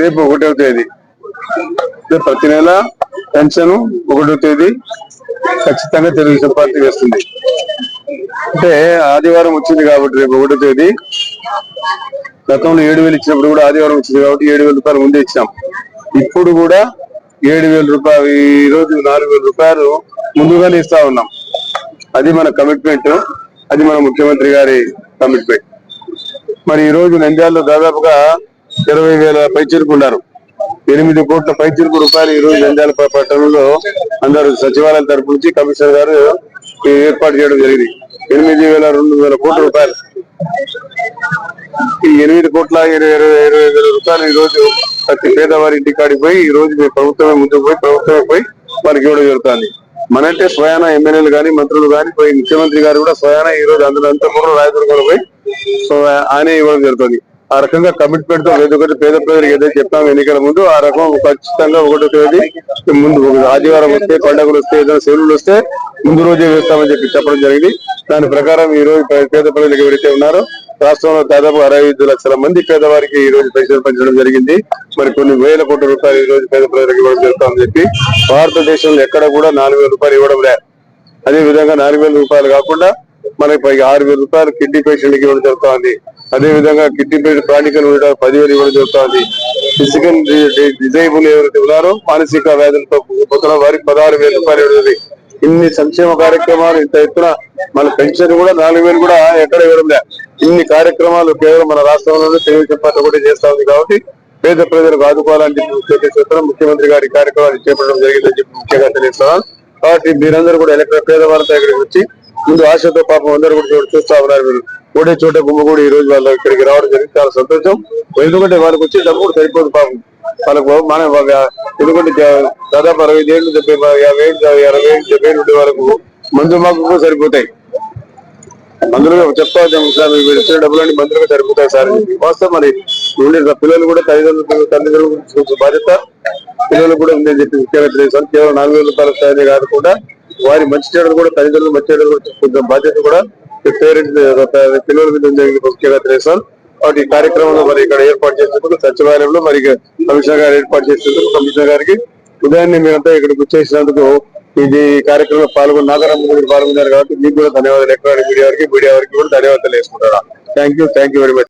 రేపు ఒకటవ తేదీ. ప్రతి నెల పెన్షన్ ఒకటో తేదీ ఖచ్చితంగా తెలుగుదేశం పార్టీ వేస్తుంది. అంటే ఆదివారం వచ్చింది కాబట్టి రేపు ఒకటో తేదీ. గతంలో ఏడు వేలు ఇచ్చినప్పుడు కూడా ఆదివారం వచ్చింది కాబట్టి ఏడు వేల రూపాయలు ముందే ఇచ్చాం. ఇప్పుడు కూడా ఏడు వేల రూపాయలు ఈ రోజు నాలుగు వేల రూపాయలు ముందుగానే ఇస్తా ఉన్నాం. అది మన కమిట్మెంట్ అది మన ముఖ్యమంత్రి గారి కమిట్మెంట్ మరి ఈ రోజు నంద్యాలలో దాదాపుగా ఇరవై వేల పైచిరుకు ఉన్నారు ఎనిమిది కోట్ల పైచిరుకు రూపాయలు ఈ రోజు జంజాల పట్టణంలో అందరూ సచివాలయం తరపు నుంచి కమిషనర్ గారు ఏర్పాటు చేయడం జరిగింది. ఎనిమిది వేల రెండు వేల కోట్ల రూపాయలు. ఈ ఎనిమిది కోట్ల ఇరవై ఇరవై ఇరవై వేల రూపాయలు ఈ రోజు ప్రతి పేదవారి ఇంటి కాడికి పోయి ఈ రోజు మీ ప్రభుత్వమే ముందుకు పోయి ప్రభుత్వమే పోయి వారికి ఇవ్వడం జరుగుతుంది. మనంటే స్వయాన ఎమ్మెల్యేలు కానీ మంత్రులు కానీ పోయి ముఖ్యమంత్రి గారు కూడా స్వయాన ఈ రోజు అందులో అంతపురం రాయదుర్గంలో పోయి ఆయన ఇవ్వడం జరుగుతుంది. ఆ రకంగా కమిట్మెంట్తో ఏదో ఒకటి పేద ప్రజలకు ఏదైతే చెప్పాము ఎన్నికల ముందు ఆ రకం ఖచ్చితంగా ఒకటో తేదీ ముందు ఆదివారం వస్తే పండుగలు వస్తే ఏదైనా సెలవులు వస్తే ముందు రోజే వేస్తామని చెప్పి చెప్పడం జరిగింది. దాని ప్రకారం ఈ రోజు పేద ప్రజలకు ఎవరైతే ఉన్నారో రాష్ట్రంలో దాదాపు అరవై ఐదు లక్షల మంది పేదవారికి ఈ రోజు పెన్షన్ పెంచడం జరిగింది. మరి కొన్ని వేల కోట్ల రూపాయలు ఈ రోజు పేద ప్రజలకు ఇవ్వడం జరుగుతామని చెప్పి భారతదేశంలో ఎక్కడ కూడా నాలుగు వేల రూపాయలు ఇవ్వడం లే. అదే విధంగా నాలుగు వేల రూపాయలు కాకుండా మనకి పైకి ఆరు వేల రూపాయలు కిడ్నీ పేషెంట్కి ఇవ్వడం జరుగుతుంది. అదే విధంగా కిడ్నీ పేషెంట్ ఉండడం పదివేలు ఇవ్వడం జరుగుతుంది. ఫిజికల్ డిజైబుల్ ఎవరైతే ఉన్నారో మానసిక వ్యాధులతో పోతున్న వారికి పదహారు వేల రూపాయలు ఇవ్వడం ఇన్ని సంక్షేమ కార్యక్రమాలు ఇంత ఎత్తున మన పెన్షన్ కూడా నాలుగు వేలు కూడా ఎక్కడ ఇవ్వడం లే. ఇన్ని కార్యక్రమాలు కేవలం మన రాష్ట్రంలోనే తెలుగుదేశం పార్టీ కూడా చేస్తా ఉంది కాబట్టి పేద ప్రజలకు ఆదుకోవాలని చెప్పి ముఖ్యమంత్రి గారి కార్యక్రమాలు చేపట్టడం జరిగిందని చెప్పి ముఖ్యంగా తెలియజేస్తున్నాను. కాబట్టి మీరందరూ కూడా ఎలక్ట్రిక్ పేదవాళ్ళతో ఇక్కడికి వచ్చి ముందు ఆశతో పాపం అందరూ కూడా చూ- చూస్తా ఉన్నారు మీరు. ఒకటే చోట గుమ్మగూడి కూడా ఈ రోజు వాళ్ళు ఇక్కడికి రావడం జరిగింది. చాలా సంతోషం. ఎందుకంటే వాళ్ళకి వచ్చే డబ్బు కూడా సరిపోదు పాపం. వాళ్ళకు మన ఎందుకంటే దాదాపు అరవై ఏళ్ళు డెబ్బై యాభై ఏళ్ళు అరవై ఏళ్ళు డెబ్బై ఏళ్ళు ఉండే వరకు మందు మాకు కూడా సరిపోతాయి. మందులు చెప్తా సార్ మీరు ఇచ్చిన డబ్బులన్నీ మందులుగా సరిపోతాయి సార్ వాస్తవం మరి. ఉండే పిల్లలు కూడా తల్లిదండ్రులు తల్లిదండ్రులు బాధ్యత. పిల్లలు కూడా ఉందని చెప్పి ముఖ్యంగా కేవలం నాలుగు వేల రూపాయల స్థాయి కాకుండా వారి మంచి చెడులు కూడా తల్లిదండ్రులు మంచి చెడులు కూడా బాధ్యత కూడా పేరెంట్స్ పిల్లల మీద ముఖ్యంగా తెలుస్తాను కాబట్టి ఈ కార్యక్రమంలో మరి ఇక్కడ ఏర్పాటు చేసినందుకు సచివాలయంలో మరి కమిషనర్ గారు ఏర్పాటు చేసేందుకు కమిషనర్ గారికి ఉదయాన్నే మీరంతా ఇక్కడికి వచ్చేసినందుకు ఇది కార్యక్రమంలో పాల్గొన్న నాగరమ్మ కూడా పాల్గొన్నారు కాబట్టి మీకు కూడా ధన్యవాదాలు. ఎలక్ట్రానిక్ మీడియా వారికి మీడియా వారికి కూడా ధన్యవాదాలు వేసుకుంటారా thank you thank you very much